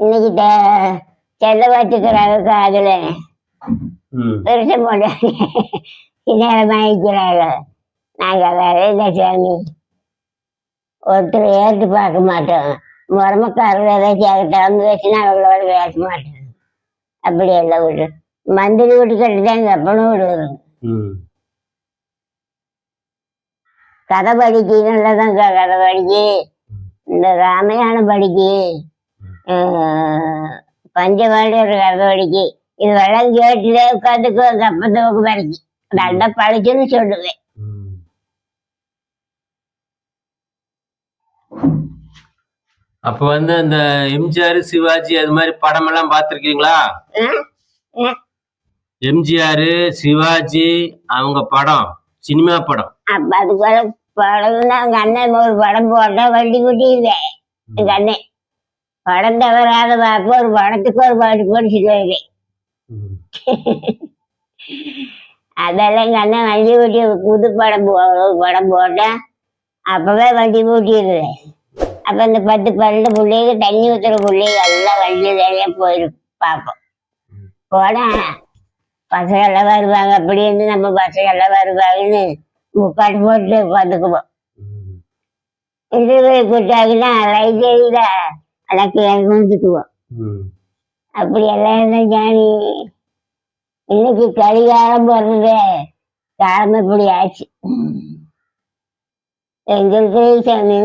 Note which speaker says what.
Speaker 1: இன்னைக்கு த- செல்ல வச்சுக்கிறாங்க காதுல
Speaker 2: ம்.
Speaker 1: பெருசு போட்டு வாங்கிக்கிறாங்க நாங்கள் வேற இல்லை சாமி? ஒருத்தர் ஏற்று பார்க்க மாட்டோம். முறமக்காரர்கள் ஏதாச்சும் ஆகட்டும் வச்சுன்னா அவங்களோட பேச மாட்டோம் அப்படி எல்லாம் விடு. மந்திரி வீட்டு கட்டி எங்கள் அப்பனும் விடுவாங்க
Speaker 2: ம்.
Speaker 1: கதை படிக்கு நல்லதான் கதை படிக்கு. இந்த ராமாயணம் படிக்கு. பஞ்சவாடி ஒரு கதை படிக்கு இது வெள்ளம் கேட்டுலே உட்காந்துக்கு கப்பத்தோக்கு படிக்கு நல்லா படிச்சுன்னு சொல்லுவேன்.
Speaker 2: அப்ப வந்து அந்த எம்ஜிஆர் சிவாஜி அது மாதிரி படம் எல்லாம்?
Speaker 1: ஆ?
Speaker 2: எம்ஜிஆர் சிவாஜி அவங்க படம் சினிமா படம்.
Speaker 1: அப்ப அதுக்குள்ள படம்னா எங்க அண்ணன் ஒரு படம் போட்டா வண்டி குட்டி இல்லை எங்க அண்ணன். படம் தவறாத பார்க்க ஒரு படத்துக்கு ஒரு பாட்டு சொல்லுவேன்
Speaker 2: ம்.
Speaker 1: அதெல்லாம் எங்க அண்ணன் வண்டி ஊட்டி புது படம் போ படம் போட்டா அப்பவே வண்டி ஊட்டிடுவேன் அப்ப இந்த பத்து பன்னெண்டு பிள்ளைங்க தண்ணி ஊத்துற பிள்ளைங்க எல்லாம் வண்டி வேலையா போயிடும் பார்ப்போம் போனா பசங்க எல்லாம் வருவாங்க அப்படின்னு நம்ம பசங்க எல்லாம் வருவாங்கன்னு முக்காட்டு போட்டு உட்காந்துக்குவோம்
Speaker 2: ம்.
Speaker 1: இது கூட்டாங்கன்னா லைப்ரரியில எனக்கு வந்துக்குவோம்
Speaker 2: ம்.
Speaker 1: அப்படி எல்லாம் இருந்த ஜானி. இன்னைக்கு கடிகாரம் போடுறது காலம் இப்படி ஆச்சு. எங்களுக்கு சாமி.